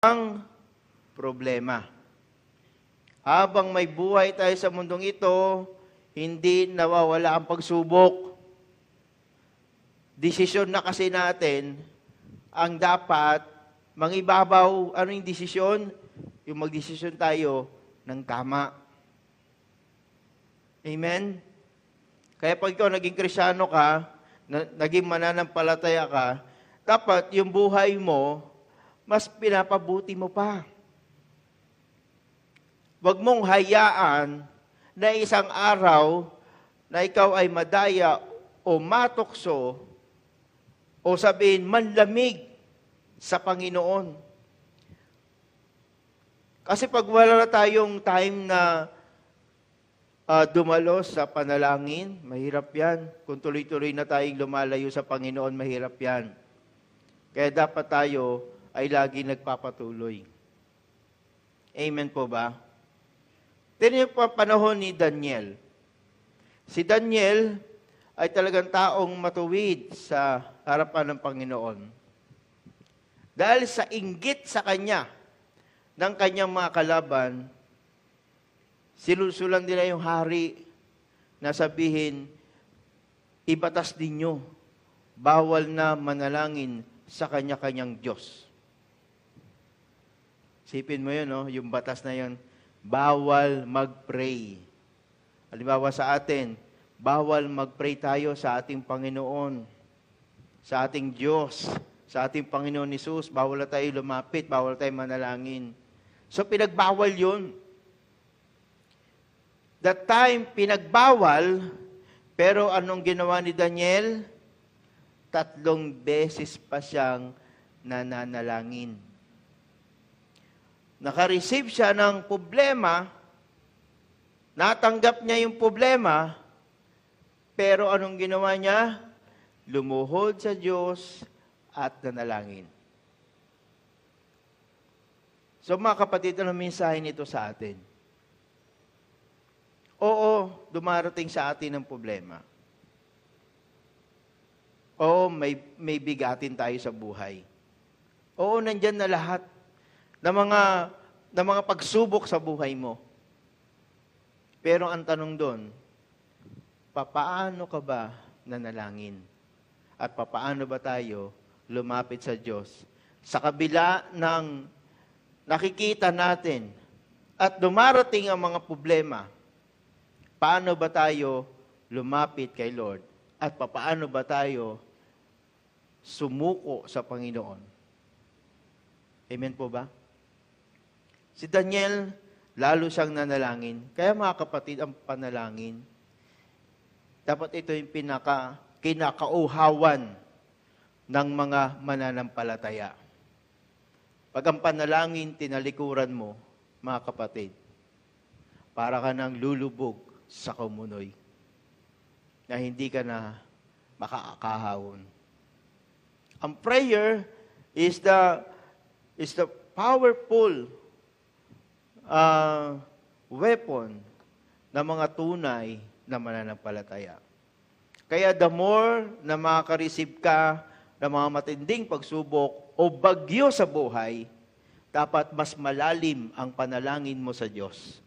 ang problema. Habang may buhay tayo sa mundong ito, hindi nawawala ang pagsubok. Desisyon na kasi natin ang dapat mangibabaw. Ano yung desisyon? Yung magdesisyon tayo ng tama. Amen? Kaya pag ikaw naging krisyano ka, na, naging mananampalataya ka, dapat yung buhay mo, mas pinapabuti mo pa. Huwag mong hayaan na isang araw na ikaw ay madaya o matukso o sabihin manlamig sa Panginoon. Kasi pag wala na tayong time na uh, dumalo sa panalangin, mahirap yan. Kung tuloy-tuloy na tayong lumalayo sa Panginoon, mahirap yan. Kaya dapat tayo ay lagi nagpapatuloy. Amen po ba? Tignan po ang panahon ni Daniel. Si Daniel ay talagang taong matuwid sa harapan ng Panginoon. Dahil sa inggit sa kanya ng kanyang mga kalaban, sinusulan nila yung hari na sabihin, ibatas ninyo, bawal na manalangin sa kanya-kanyang Diyos. Sipin mo yun, no? yung batas na yun, bawal mag-pray. Halimbawa sa atin, bawal mag-pray tayo sa ating Panginoon, sa ating Diyos, sa ating Panginoon Jesus. Bawal tayo lumapit, bawal tayo manalangin. So pinagbawal yun. That time, pinagbawal, pero anong ginawa ni Daniel? Tatlong beses pa siyang nananalangin nakareceive siya ng problema, natanggap niya yung problema, pero anong ginawa niya? Lumuhod sa Diyos at nanalangin. So mga kapatid, ano mensahe nito sa atin? Oo, dumarating sa atin ang problema. Oo, may, may bigatin tayo sa buhay. Oo, nandyan na lahat na mga, na mga pagsubok sa buhay mo. Pero ang tanong doon, papaano ka ba nanalangin? At papaano ba tayo lumapit sa Diyos? Sa kabila ng nakikita natin at dumarating ang mga problema, paano ba tayo lumapit kay Lord? At papaano ba tayo sumuko sa Panginoon? Amen po ba? Si Daniel, lalo siyang nanalangin. Kaya mga kapatid, ang panalangin, dapat ito yung pinaka, kinakauhawan ng mga mananampalataya. Pag ang panalangin, tinalikuran mo, mga kapatid, para ka nang lulubog sa kumunoy na hindi ka na makakahawon. Ang prayer is the is the powerful uh, weapon ng mga tunay na mananampalataya. Kaya the more na makaka-receive ka ng mga matinding pagsubok o bagyo sa buhay, dapat mas malalim ang panalangin mo sa Diyos.